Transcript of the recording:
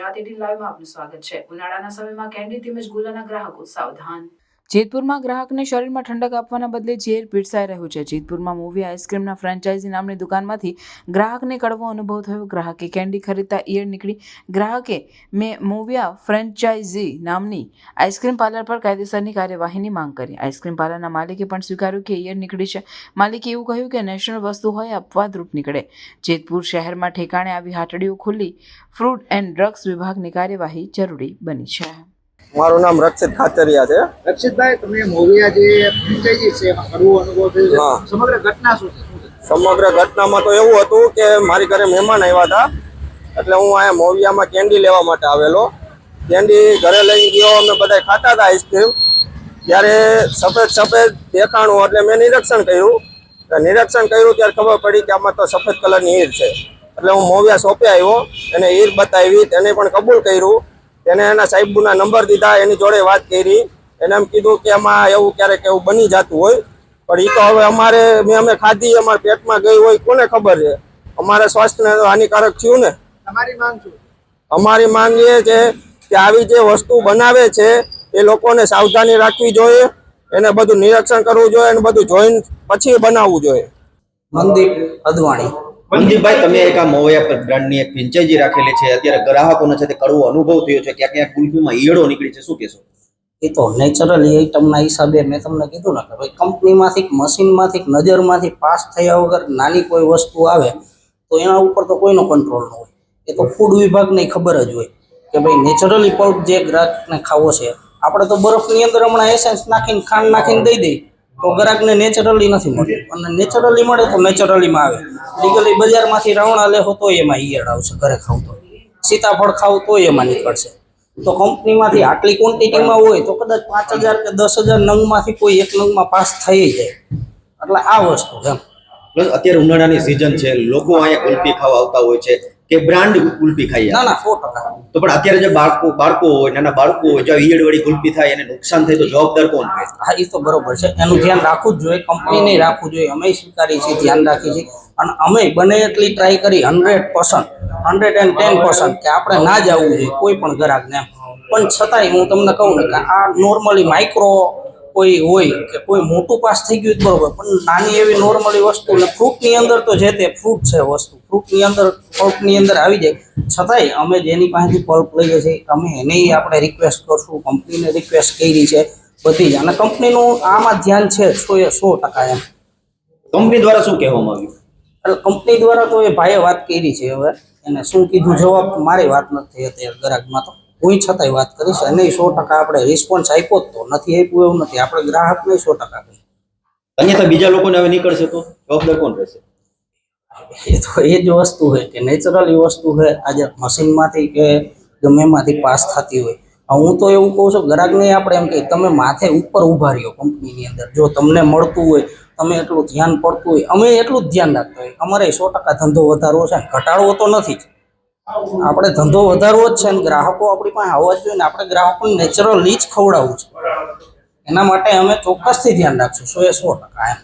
ગુજરાત લાઈવમાં આપનું સ્વાગત છે. ઉનાળાના સમયમાં કેન્ડી તેમજ ગુલાના ગ્રાહકો સાવધાન જેતપુરમાં ગ્રાહકને શરીરમાં ઠંડક આપવાના બદલે ઝેર પીરસાઈ રહ્યું છે. જેતપુરમાં મૂવી આઈસ્ક્રીમના ફ્રેન્ચાઇઝી નામની દુકાનમાંથી ગ્રાહકને કડવો અનુભવ થયો. ગ્રાહકે કેન્ડી ખરીદતા ઈયર નીકળી. ગ્રાહકે મેં મૂવિયા ફ્રેન્ચાઇઝી નામની આઈસ્ક્રીમ પાર્લર પર કાયદેસરની કાર્યવાહીની માંગ કરી. આઈસ્ક્રીમ પાર્લરના માલિકે પણ સ્વીકાર્યું કે ઈયર નીકળી છે. માલિકે એવું કહ્યું કે નેશનલ વસ્તુ હોય અપવાદરૂપ નીકળે. જેતપુર શહેરમાં ઠેકાણે આવી હાટડીઓ ખુલ્લી ફ્રૂટ એન્ડ ડ્રગ્સ વિભાગની કાર્યવાહી જરૂરી બની છે. મારું નામ રક્ષિત ખાચરિયા છે. રક્ષિતભાઈ તમે મોવિયા જે ફ્રેન્ચાઇઝી છે એમાં કડવો અનુભવ થયો હા. સમગ્ર ઘટના શું છે? શું છે? સમગ્ર ઘટનામાં તો એવું હતું કે મારી ઘરે મહેમાન આવ્યા હતા. એટલે હું અહીંયા મોવિયામાં કેન્ડી લેવા માટે આવેલો. કેન્ડી ઘરે લઈને ગયો અમે બધા ખાતા હતા આઈસ્ક્રીમ ત્યારે સફેદ સફેદ દેખાણું એટલે મેં નિરીક્ષણ કર્યું. નિરીક્ષણ કર્યું ત્યારે ખબર પડી કે આમાં તો સફેદ કલરની ઈર છે. એટલે હું મોવિયા શોપે આવ્યો એને ઈર બતાવી તેને પણ કબૂલ કર્યું. તેને એના સાહેબના નંબર દીધા એની જોડે વાત કરી. એને એમ કીધું કે એમાં એવું ક્યારેક એવું બની જતું હોય. પણ એ તો હવે અમારે મેં અમે ખાધી અમારા પેટમાં ગઈ હોય કોને ખબર છે? અમારા સ્વાસ્થ્યને તો હાનિકારક થયું ને. અમારી માંગ એ છે કે આવી જે વસ્તુ બનાવે છે એ લોકોને સાવધાની રાખવી જોઈએ એને બધું નિરીક્ષણ કરવું જોઈએ અને બધું જોઈન પછી બનાવવું જોઈએ. મનદીપ અદવાણી. મનદીપભાઈ તમે એક આ મોવિયા બ્રાન્ડની એક ફ્રેન્ચાઇઝી રાખેલી છે અત્યારે ગ્રાહકોને છે તે કડવો અનુભવ થયો છે ક્યાંક ક્યાંક કુલ્ફીમાં ઈયળો નીકળી છે શું કહેશો? એ તો નેચરલી આઈટમના હિસાબે મેં તમને કીધું ને કે ભાઈ કંપનીમાંથી મશીનમાંથી નજરમાંથી પાસ થયા વગર નાની કોઈ વસ્તુ આવે તો એના ઉપર તો કોઈનો કંટ્રોલ ન હોય. એ તો ફૂડ વિભાગને ખબર જ હોય કે ભાઈ નેચરલી પલ્પ જે ગ્રાહકને ખાવો છે આપણે તો બરફની અંદર હમણાં એસેન્સ નાખીને ખાંડ નાખીને દઈ દઈ તો ગ્રાહકને નેચરલી નથી મળતું અને નેચરલી મળે તો નેચરલીમાં આવે. લીગલી બજારમાંથી રાવણા લેહો તો એમાં ઈયળ આવશે ઘરે ખાવ તો સીતાફળ ખાવ તો એમાં નીકળશે. તો કંપનીમાંથી આટલી ક્વોન્ટિટીમાં હોય તો કદાચ પાંચ હજાર કે દસ હજાર નંગમાંથી કોઈ એક નંગમાં પાસ થઈ જાય. એટલે આ વસ્તુ એમ. અત્યારે ઉનાળાની સિઝન છે, લોકો અહીંયા કુલ્ફી ખાવા આવતા હોય છે. કે બ્રાન્ડ કુલ્ફી ખાઈ ના ના સો ટકા. તો પણ અત્યારે જે બાળકો બાળકો હોય નાના બાળકો હોય જો ઈયળ વળી કુલ્ફી થાય એને નુકસાન થાય તો જવાબદાર કોણ હોય હા એ તો બરોબર છે. એનું ધ્યાન રાખવું જ જોઈએ કંપનીને રાખવું જોઈએ. અમે સ્વીકારીએ છીએ ધ્યાન રાખીએ છીએ. અને અમે બને એટલી ટ્રાય કરી hundred percent hundred and ten percent કે આપણે ના જ આવવું જોઈએ કોઈ પણ ગ્રાહકને પણ છતાંય હું તમને કહું ને કે આ નોર્મલી માઇક્રો કોઈ હોય કે કોઈ મોટું પાસ થઈ ગયું બરોબર. પણ નાની એવી નોર્મલી વસ્તુ એટલે ફ્રૂટની અંદર તો જે તે ફ્રૂટ છે વસ્તુ ફ્રૂટની અંદર પલ્પની અંદર આવી જાય. છતાંય અમે જેની પાસેથી પલ્પ લઈએ છીએ અમે એને આપણે રિક્વેસ્ટ કરશું કંપનીને રિક્વેસ્ટ કરી છે બધી જ. અને કંપનીનું આમાં ધ્યાન છે સો એ સો ટકા એમ. કંપની દ્વારા શું કહેવામાં આવ્યું? એટલે કંપની દ્વારા તો એ ભાઈએ વાત કરી છે હવે. એને શું કીધું જવાબ મારી વાત નથી અત્યારે ગ્રાહકમાં તો. હું છતાંય વાત કરીશ અને સો ટકા આપણે રિસ્પોન્સ આપ્યો જ તો. નથી આપ્યું એવું નથી. આપણે ગ્રાહકને સો ટકા કહીએ અન્યથા બીજા લોકોને હવે નીકળશે તો? જવાબદાર કોણ રહેશે? એ તો એ જ વસ્તુ છે કે નેચરલી વસ્તુ છે. આજે મશીનમાંથી કે ગમે એમાંથી પાસ થતી હોય. હું તો એવું કહું છું ગ્રાહકને આપણે એમ કે તમે માથે ઉપર ઊભા રહ્યો કંપનીની અંદર. જો તમને મળતું હોય તમે એટલું ધ્યાન પડતું હોય અમે એટલું જ ધ્યાન રાખતા હોય અમારે સો ટકા ધંધો વધારવો છે ઘટાડવો તો નથી જ. આપણે ધંધો વધારવો જ છે અને ગ્રાહકો આપણી પાસે આવવા જોઈએ ને આપણે ગ્રાહકોને નેચરલી જ ખવડાવવું છે. એના માટે અમે ચોક્કસથી ધ્યાન રાખશું. સો એ સો ટકા એમ.